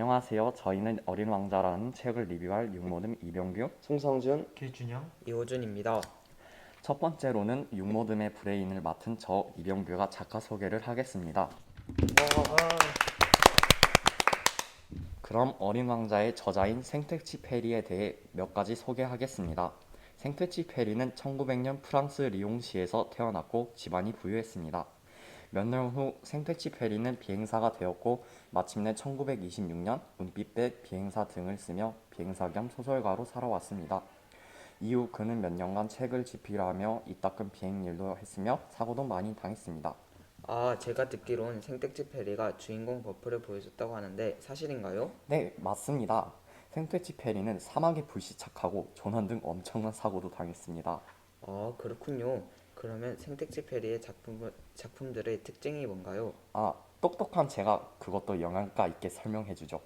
안녕하세요. 저희는 어린 왕자라는 책을 리뷰할 육모듬 이병규. 송성준 길준영 이호준입니다. 첫 번째로는 육모듬의 브레인을 맡은 저 이병규가 작가 소개를 하겠습니다. 그럼 어린 왕자의 저자인 생텍쥐 페리에 대해 몇 가지 소개하겠습니다. 생텍쥐 페리는 1900년 프랑스 리옹시에서 태어났고 집안이 부유했습니다. 몇 년 후 생텍쥐 페리는 비행사가 되었고 마침내 1926년 은빛백 비행사 등을 쓰며 비행사 겸 소설가로 살아왔습니다. 이후 그는 몇 년간 책을 집필하며 이따금 비행 일도 했으며 사고도 많이 당했습니다. 아, 제가 듣기론 생택지 페리가 주인공 버프를 보여줬다고 하는데 사실인가요? 네, 맞습니다. 생텍쥐 페리는 사막에 불시착하고 조난 등 엄청난 사고도 당했습니다. 아, 그렇군요. 그러면 생택지 페리의 작품, 작품들의 특징이 뭔가요? 아, 똑똑한 제가 그것도 영양가 있게 설명해 주죠.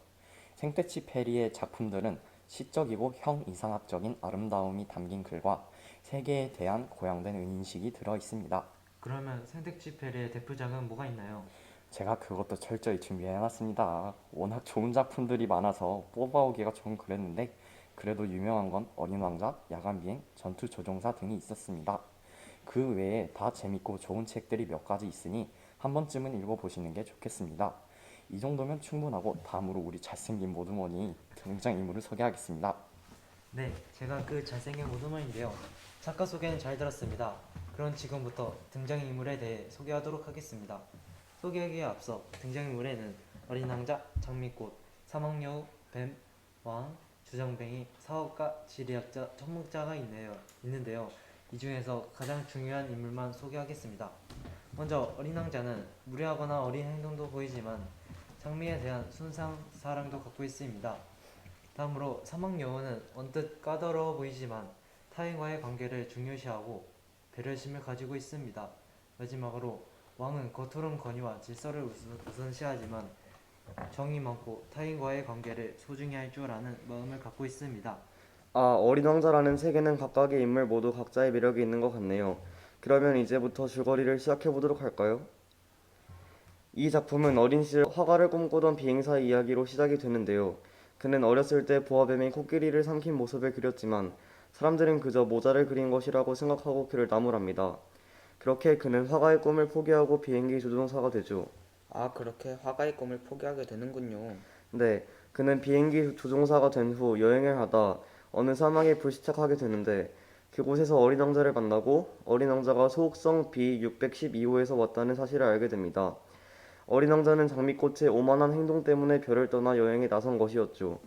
생떼치 페리의 작품들은 시적이고 형 이상학적인 아름다움이 담긴 글과 세계에 대한 고양된 인식이 들어 있습니다. 그러면 생택지 페리의 대표작은 뭐가 있나요? 제가 그것도 철저히 준비해 놨습니다. 워낙 좋은 작품들이 많아서 뽑아오기가 좀 그랬는데 그래도 유명한 건 어린 왕자, 야간 비행, 전투 조종사 등이 있었습니다. 그 외에 다 재밌고 좋은 책들이 몇 가지 있으니 한 번쯤은 읽어보시는 게 좋겠습니다. 이 정도면 충분하고 다음으로 우리 잘생긴 모드머니 등장인물을 소개하겠습니다. 네, 제가 그 잘생긴 모드먼인데요. 작가 소개는 잘 들었습니다. 그럼 지금부터 등장인물에 대해 소개하도록 하겠습니다. 소개하기에 앞서 등장인물에는 어린 왕자, 장미꽃, 사막여우, 뱀, 왕, 주정뱅이, 사업가, 지리학자, 천문자가 있네요. 있는데요. 이 중에서 가장 중요한 인물만 소개하겠습니다. 먼저 어린 왕자는 무례하거나 어린 행동도 보이지만 장미에 대한 순상 사랑도 갖고 있습니다. 다음으로 사막 여우는 언뜻 까다로워 보이지만 타인과의 관계를 중요시하고 배려심을 가지고 있습니다. 마지막으로 왕은 겉으론 권위와 질서를 우선- 우선시하지만 정이 많고 타인과의 관계를 소중히 할 줄 아는 마음을 갖고 있습니다. 아 어린 왕자라는 세계는 각각의 인물 모두 각자의 매력이 있는 것 같네요. 그러면 이제부터 줄거리를 시작해 보도록 할까요? 이 작품은 어린 시절 화가를 꿈꾸던 비행사 이야기로 시작이 되는데요. 그는 어렸을 때 보아뱀이 코끼리를 삼킨 모습을 그렸지만 사람들은 그저 모자를 그린 것이라고 생각하고 그를 나무랍니다. 그렇게 그는 화가의 꿈을 포기하고 비행기 조종사가 되죠. 아, 그렇게 화가의 꿈을 포기하게 되는군요. 네, 그는 비행기 조종사가 된 후 여행을 하다 어느 사막에 불시착하게 되는데 그곳에서 어린 왕자를 만나고 어린 왕자가 소옥성 B612호에서 왔다는 사실을 알게 됩니다. 어린 왕자는 장미꽃의 오만한 행동 때문에 별을 떠나 여행에 나선 것이었죠.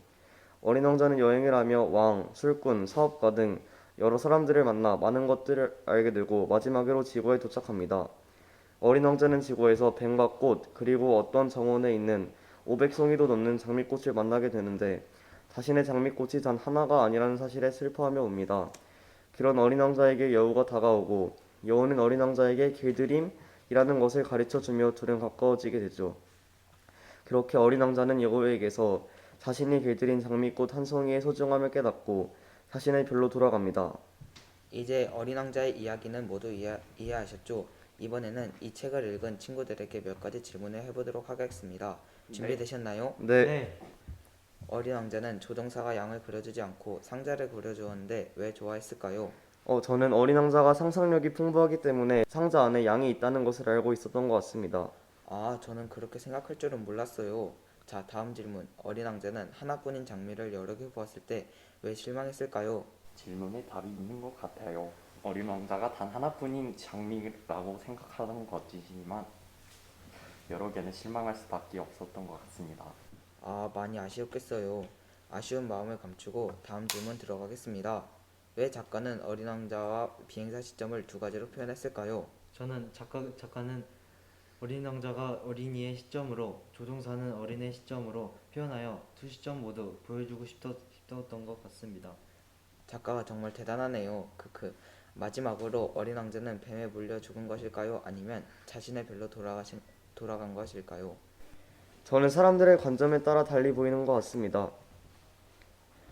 어린 왕자는 여행을 하며 왕, 술꾼, 사업가 등 여러 사람들을 만나 많은 것들을 알게 되고 마지막으로 지구에 도착합니다. 어린 왕자는 지구에서 뱀과 꽃 그리고 어떤 정원에 있는 500송이도 넘는 장미꽃을 만나게 되는데 자신의 장미꽃이 단 하나가 아니라는 사실에 슬퍼하며 옵니다. 그런 어린 왕자에게 여우가 다가오고 여우는 어린 왕자에게 길들임이라는 것을 가르쳐 주며 둘은 가까워지게 되죠. 그렇게 어린 왕자는 여우에게서 자신이 길들인 장미꽃 한 송이의 소중함을 깨닫고 자신의 별로 돌아갑니다. 이제 어린 왕자의 이야기는 모두 이해, 이해하셨죠? 이번에는 이 책을 읽은 친구들에게 몇 가지 질문을 해보도록 하겠습니다. 준비되셨나요? 네, 어린 왕자는 조종사가 양을 그려주지 않고 상자를 그려주었는데 왜 좋아했을까요? 어, 저는 어린 왕자가 상상력이 풍부하기 때문에 상자 안에 양이 있다는 것을 알고 있었던 것 같습니다. 아, 저는 그렇게 생각할 줄은 몰랐어요. 자, 다음 질문. 어린 왕자는 하나뿐인 장미를 여러 개 보았을 때 왜 실망했을까요? 질문에 답이 있는 것 같아요. 어린 왕자가 단 하나뿐인 장미라고 생각하는 것이지만 여러 개는 실망할 수밖에 없었던 것 같습니다. 아, 많이 아쉬웠겠어요. 아쉬운 마음을 감추고 다음 질문 들어가겠습니다. 왜 작가는 어린 왕자와 비행사 시점을 두 가지로 표현했을까요? 저는 작가 작가는 어린 왕자가 어린이의 시점으로 조종사는 어린의 시점으로 표현하여 두 시점 모두 보여주고 싶었, 싶었던 것 같습니다. 작가가 정말 대단하네요. 크크. 마지막으로 어린 왕자는 뱀에 물려 죽은 것일까요? 아니면 자신의 별로 돌아가신 돌아간 것일까요? 저는 사람들의 관점에 따라 달리 보이는 것 같습니다.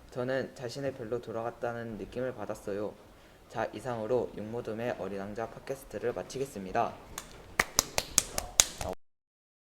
저는 자신의 별로 돌아갔다는 느낌을 받았어요. 자, 이상으로 육모둠의 어린 왕자 팟캐스트를 마치겠습니다.